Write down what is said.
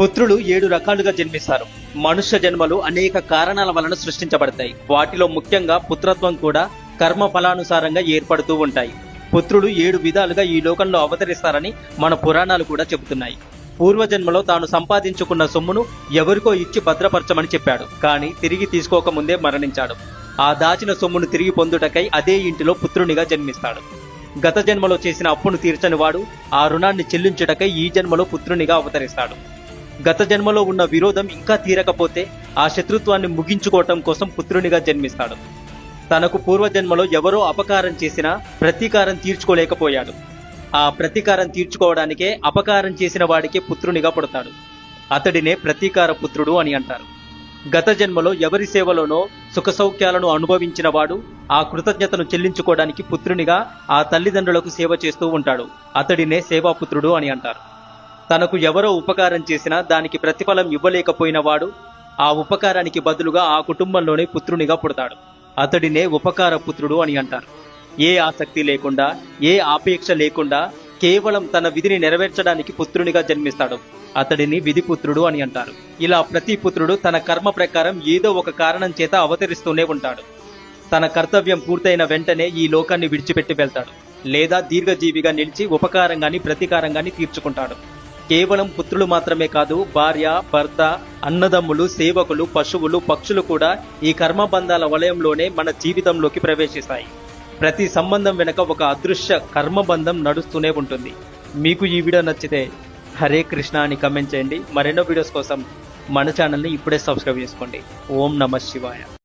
పుత్రులు ఏడు రకాలుగా జన్మిస్తారు. మనుష్య జన్మలు అనేక కారణాల వలన సృష్టించబడతాయి. వాటిలో ముఖ్యంగా పుత్రత్వం కూడా కర్మ ఫలానుసారంగా ఏర్పడుతూ ఉంటాయి. పుత్రులు ఏడు విధాలుగా ఈ లోకంలో అవతరిస్తారని మన పురాణాలు కూడా చెబుతున్నాయి. పూర్వజన్మలో తాను సంపాదించుకున్న సొమ్మును ఎవరికో ఇచ్చి భద్రపరచమని చెప్పాడు. కానీ తిరిగి తీసుకోకముందే మరణించాడు. ఆ దాచిన సొమ్మును తిరిగి పొందుటకై అదే ఇంటిలో పుత్రునిగా జన్మిస్తాడు. గత జన్మలో చేసిన అప్పును తీర్చని వాడు ఆ రుణాన్ని చెల్లించుటకై ఈ జన్మలో పుత్రునిగా అవతరిస్తాడు. గత జన్మలో ఉన్న విరోధం ఇంకా తీరకపోతే ఆ శత్రుత్వాన్ని ముగించుకోవటం కోసం పుత్రునిగా జన్మిస్తాడు. తనకు పూర్వజన్మలో ఎవరో అపకారం చేసినా ప్రతీకారం తీర్చుకోలేకపోయాడు. ఆ ప్రతీకారం తీర్చుకోవడానికే అపకారం చేసిన వాడికే పుత్రునిగా పుడతాడు. అతడినే ప్రతీకార పుత్రుడు అని అంటారు. గత జన్మలో ఎవరి సేవలోనో సుఖ సౌఖ్యాలను అనుభవించిన వాడు ఆ కృతజ్ఞతను చెల్లించుకోవడానికి పుత్రునిగా ఆ తల్లిదండ్రులకు సేవ చేస్తూ ఉంటాడు. అతడినే సేవాపుత్రుడు అని అంటారు. తనకు ఎవరో ఉపకారం చేసినా దానికి ప్రతిఫలం ఇవ్వలేకపోయిన వాడు ఆ ఉపకారానికి బదులుగా ఆ కుటుంబంలోనే పుత్రునిగా పుడతాడు. అతడినే ఉపకార పుత్రుడు అని అంటారు. ఏ ఆసక్తి లేకుండా ఏ ఆపేక్ష లేకుండా కేవలం తన విధిని నెరవేర్చడానికి పుత్రునిగా జన్మిస్తాడు. అతడిని విధిపుత్రుడు అని అంటారు. ఇలా ప్రతి పుత్రుడు తన కర్మ ప్రకారం ఏదో ఒక కారణం చేత అవతరిస్తూనే ఉంటాడు. తన కర్తవ్యం పూర్తయిన వెంటనే ఈ లోకాన్ని విడిచిపెట్టి వెళ్తాడు. లేదా దీర్ఘజీవిగా నిలిచి ఉపకారంగాని ప్రతీకారంగాని తీర్చుకుంటాడు. కేవలం పుత్రులు మాత్రమే కాదు భార్య భర్త అన్నదమ్ములు సేవకులు పశువులు పక్షులు కూడా ఈ కర్మబంధాల వలయంలోనే మన జీవితంలోకి ప్రవేశిస్తాయి. ప్రతి సంబంధం వెనుక ఒక అదృశ్య కర్మబంధం నడుస్తూనే ఉంటుంది. మీకు ఈ వీడియో నచ్చితే హరే కృష్ణ అని కమెంట్ చేయండి. మరెన్నో వీడియోస్ కోసం మన ఛానల్ని ఇప్పుడే సబ్స్క్రైబ్ చేసుకోండి. ఓం నమ శివాయ.